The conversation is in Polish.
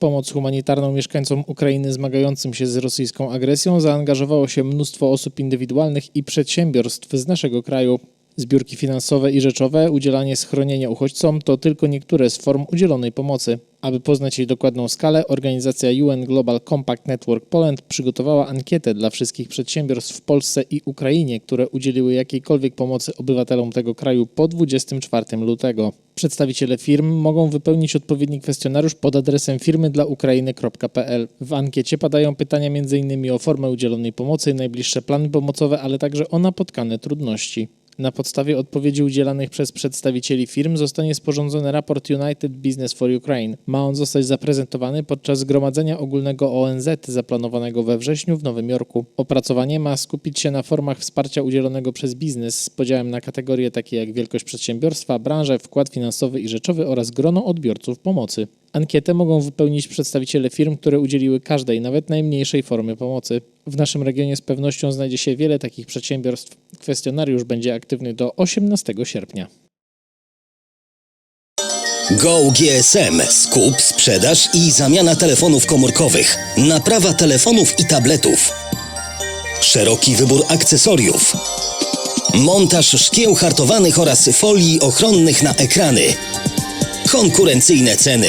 pomoc humanitarną mieszkańcom Ukrainy zmagającym się z rosyjską agresją zaangażowało się mnóstwo osób indywidualnych i przedsiębiorstw z naszego kraju. Zbiórki finansowe i rzeczowe, udzielanie schronienia uchodźcom to tylko niektóre z form udzielonej pomocy. Aby poznać jej dokładną skalę, organizacja UN Global Compact Network Poland przygotowała ankietę dla wszystkich przedsiębiorstw w Polsce i Ukrainie, które udzieliły jakiejkolwiek pomocy obywatelom tego kraju po 24 lutego. Przedstawiciele firm mogą wypełnić odpowiedni kwestionariusz pod adresem firmy dla Ukrainy.pl. W ankiecie padają pytania m.in. o formę udzielonej pomocy, najbliższe plany pomocowe, ale także o napotkane trudności. Na podstawie odpowiedzi udzielanych przez przedstawicieli firm zostanie sporządzony raport United Business for Ukraine. Ma on zostać zaprezentowany podczas Zgromadzenia Ogólnego ONZ zaplanowanego we wrześniu w Nowym Jorku. Opracowanie ma skupić się na formach wsparcia udzielonego przez biznes z podziałem na kategorie takie jak wielkość przedsiębiorstwa, branżę, wkład finansowy i rzeczowy oraz grono odbiorców pomocy. Ankietę mogą wypełnić przedstawiciele firm, które udzieliły każdej, nawet najmniejszej formy pomocy. W naszym regionie z pewnością znajdzie się wiele takich przedsiębiorstw. Kwestionariusz będzie aktywny do 18 sierpnia. Go GSM. Skup, sprzedaż i zamiana telefonów komórkowych. Naprawa telefonów i tabletów. Szeroki wybór akcesoriów. Montaż szkieł hartowanych oraz folii ochronnych na ekrany. Konkurencyjne ceny.